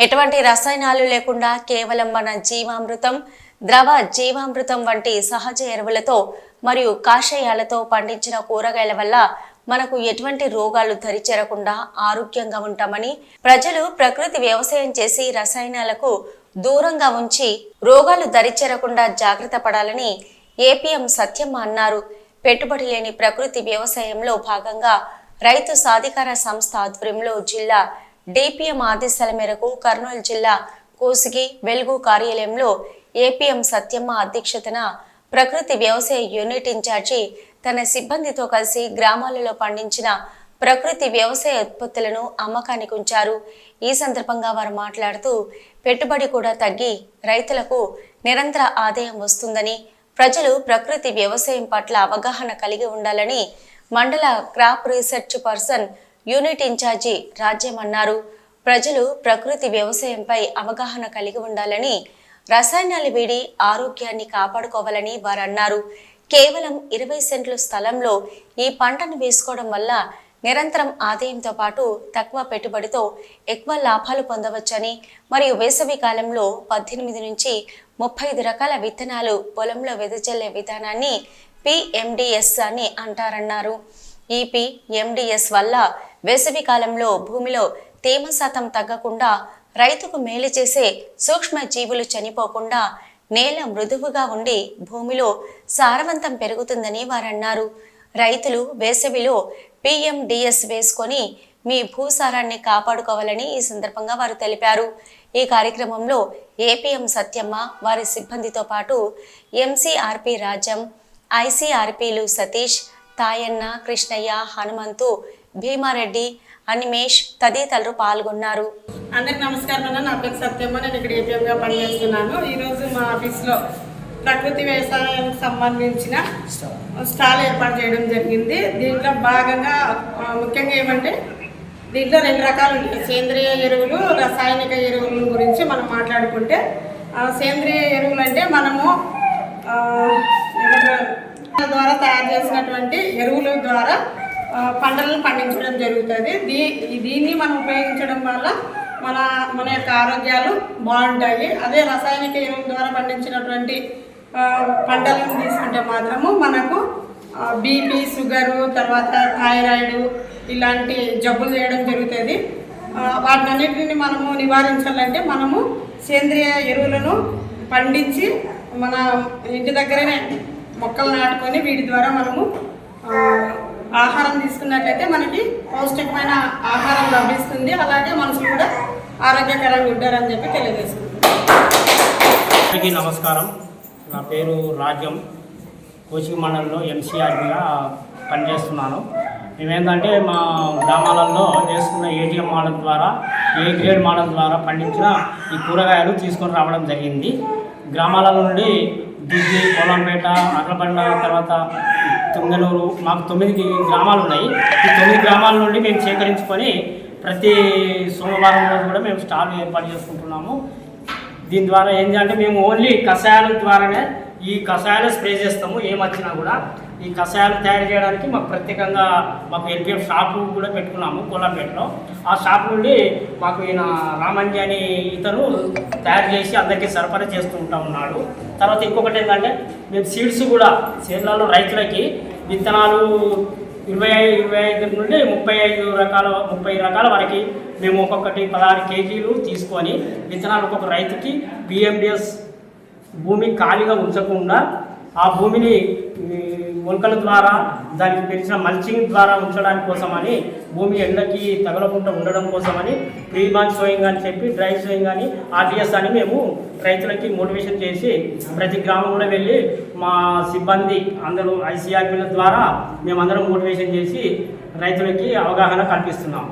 ఎటువంటి రసాయనాలు లేకుండా కేవలం మన జీవామృతం ద్రవ జీవామృతం వంటి సహజ ఎరువులతో మరియు కాషాయాలతో పండించిన కూరగాయల వల్ల మనకు ఎటువంటి రోగాలు దరిచేరకుండా ఆరోగ్యంగా ఉంటామని ప్రజలు ప్రకృతి వ్యవసాయం చేసి రసాయనాలకు దూరంగా ఉంచి రోగాలు దరిచేరకుండా జాగ్రత్త పడాలని ఏపీఎం సత్యమ్మ అన్నారు. పెట్టుబడి లేని ప్రకృతి వ్యవసాయంలో భాగంగా రైతు సాధికార సంస్థ ఆధ్వర్యంలో జిల్లా డిపిఎం ఆదేశాల మేరకు కర్నూలు జిల్లా కోసిగి వెలుగు కార్యాలయంలో ఏపీఎం సత్యమ్మ అధ్యక్షతన ప్రకృతి వ్యవసాయ యూనిట్ ఇన్ఛార్జి తన సిబ్బందితో కలిసి గ్రామాలలో పండించిన ప్రకృతి వ్యవసాయ ఉత్పత్తులను అమ్మకానికి ఉంచారు. ఈ సందర్భంగా వారు మాట్లాడుతూ పెట్టుబడి కూడా తగ్గి రైతులకు నిరంతర ఆదాయం వస్తుందని ప్రజలు ప్రకృతి వ్యవసాయం పట్ల అవగాహన కలిగి ఉండాలని మండల crop research person unit in-charge Rajyam అన్నారు. ప్రజలు ప్రకృతి వ్యవసాయంపై అవగాహన కలిగి ఉండాలని రసాయనాలు వీడి ఆరోగ్యాన్ని కాపాడుకోవాలని వారు అన్నారు కేవలం ఇరవై సెంట్ల స్థలంలో ఈ పంటను వేసుకోవడం వల్ల నిరంతరం ఆదాయంతో పాటు తక్కువ పెట్టుబడితో ఎక్కువ లాభాలు పొందవచ్చని మరియు వేసవి కాలంలో పద్దెనిమిది నుంచి ముప్పై ఐదు రకాల విత్తనాలు పొలంలో వెదజల్లే విధానాన్ని పిఎండిఎస్ అని అంటారన్నారు. ఈ వల్ల వేసవి కాలంలో భూమిలో తేమ శాతం తగ్గకుండా రైతుకు మేలు చేసే సూక్ష్మ జీవులు చనిపోకుండా నేల మృదువుగా ఉండి భూమిలో సారవంతం పెరుగుతుందని వారన్నారు. రైతులు వేసవిలో పిఎండిఎస్ వేసుకొని మీ భూసారాన్ని కాపాడుకోవాలని ఈ సందర్భంగా వారు తెలిపారు. ఈ కార్యక్రమంలో ఏపీఎం సత్యమ్మ వారి సిబ్బందితో పాటు ఎంసీఆర్పి రాజం ఐసీఆర్పీలు సతీష్ తాయన్న కృష్ణయ్య హనుమంతు భీమారెడ్డి అనిమేష్ తదితరులు పాల్గొన్నారు. అందరికి నమస్కారం అన్న. నా పేరు సత్యమ్మ. నేను ఇక్కడ ఏపీఎంగా పనిచేస్తున్నాను. ఈరోజు మా ఆఫీస్లో ప్రకృతి వ్యవసాయానికి సంబంధించిన స్టాల్ ఏర్పాటు చేయడం జరిగింది. దీంట్లో భాగంగా ముఖ్యంగా ఏమంటే దీంట్లో రెండు రకాలు ఉంటాయి. సేంద్రియ ఎరువులు రసాయనిక ఎరువుల గురించి మనం మాట్లాడుకుంటే సేంద్రియ ఎరువులు అంటే మనము ద్వారా తయారు చేసినటువంటి ఎరువుల ద్వారా పంటలను పండించడం జరుగుతుంది. దీ దీన్ని మనం ఉపయోగించడం వల్ల మన మన యొక్క ఆరోగ్యాలు బాగుంటాయి. అదే రసాయనిక ఎరువుల ద్వారా పండించినటువంటి పంటలను తీసుకుంటే మాత్రము మనకు బీపీ షుగరు తర్వాత థైరాయిడ్ ఇలాంటి జబ్బులు చేయడం జరుగుతుంది. ఆ, వాటినన్నిటిని మనము నివారించాలంటే మనము సేంద్రియ ఎరువులను పండించి మన ఇంటి దగ్గరనే మొక్కలు నాటుకొని వీటి ద్వారా మనము ఆహారం తీసుకున్నట్లయితే మనకి పౌష్టికమైన ఆహారం లభిస్తుంది. అలాగే మనసు కూడా ఆరోగ్యకరంగా ఉంటారని చెప్పి తెలియజేస్తుంది నమస్కారం. నా పేరు రాజ్యం కోచిక మండలంలో ఎంసీఆర్బిగా పనిచేస్తున్నాను. మేమేంటంటే మా గ్రామాలలో వేసుకున్న ఏటీఎం మోడల్ ద్వారా ఏ గ్రేడ్ మోడల్ ద్వారా పండించిన ఈ కూరగాయలు తీసుకొని రావడం జరిగింది. గ్రామాల నుండి దిగ్గి కోలంపేట అగ్రబండ తర్వాత తుంగనూరు మాకు తొమ్మిది గ్రామాలు ఉన్నాయి ఈ తొమ్మిది గ్రామాల నుండి మేము సేకరించుకొని ప్రతి సోమవారం రోజు కూడా మేము స్టాల్ ఏర్పాటు చేసుకుంటున్నాము. దీని ద్వారా ఏంటంటే మేము ఓన్లీ కషాయాల ద్వారానే ఈ కషాయాలు స్ప్రే చేస్తాము ఏమొచ్చినా కూడా. ఈ కషాయాలు తయారు చేయడానికి మాకు ప్రత్యేకంగా మాకు ఎల్పిఎఫ్ షాపు కూడా పెట్టుకున్నాము కోలాపేటలో ఆ షాప్ నుండి మాకు ఈయన రామంజి అని ఇతను తయారు చేసి అందరికీ సరఫరా చేస్తూ ఉంటా ఉన్నాడు. తర్వాత ఇంకొకటి ఏంటంటే మేము సీడ్స్ కూడా సీడ్లలో రైతులకి విత్తనాలు ఇరవై ఐదు ఇరవై ఐదు నుండి ముప్పై ఐదు రకాల ముప్పై రకాల వరకు మేము ఒక్కొక్కటి పదహారు కేజీలు తీసుకొని విత్తనాలు ఒక్కొక్క రైతుకి బిఎండిఎస్ భూమి ఖాళీగా ఉంచకుండా ఆ భూమిని మొలకల ద్వారా దానికి పెంచిన మల్చింగ్ ద్వారా ఉంచడానికి కోసమని భూమి ఎండకి తగలకుండా ఉండడం కోసమని ప్రీ బాన్ సోయింగ్ అని చెప్పి డ్రై సోయింగ్ అని ఆర్టీఎస్ అని మేము రైతులకి మోటివేషన్ చేసి ప్రతి గ్రామంలో వెళ్ళి మా సిబ్బంది అందరూ ఐసీఆర్పీల ద్వారా మేమందరం మోటివేషన్ చేసి రైతులకి అవగాహన కల్పిస్తున్నాం.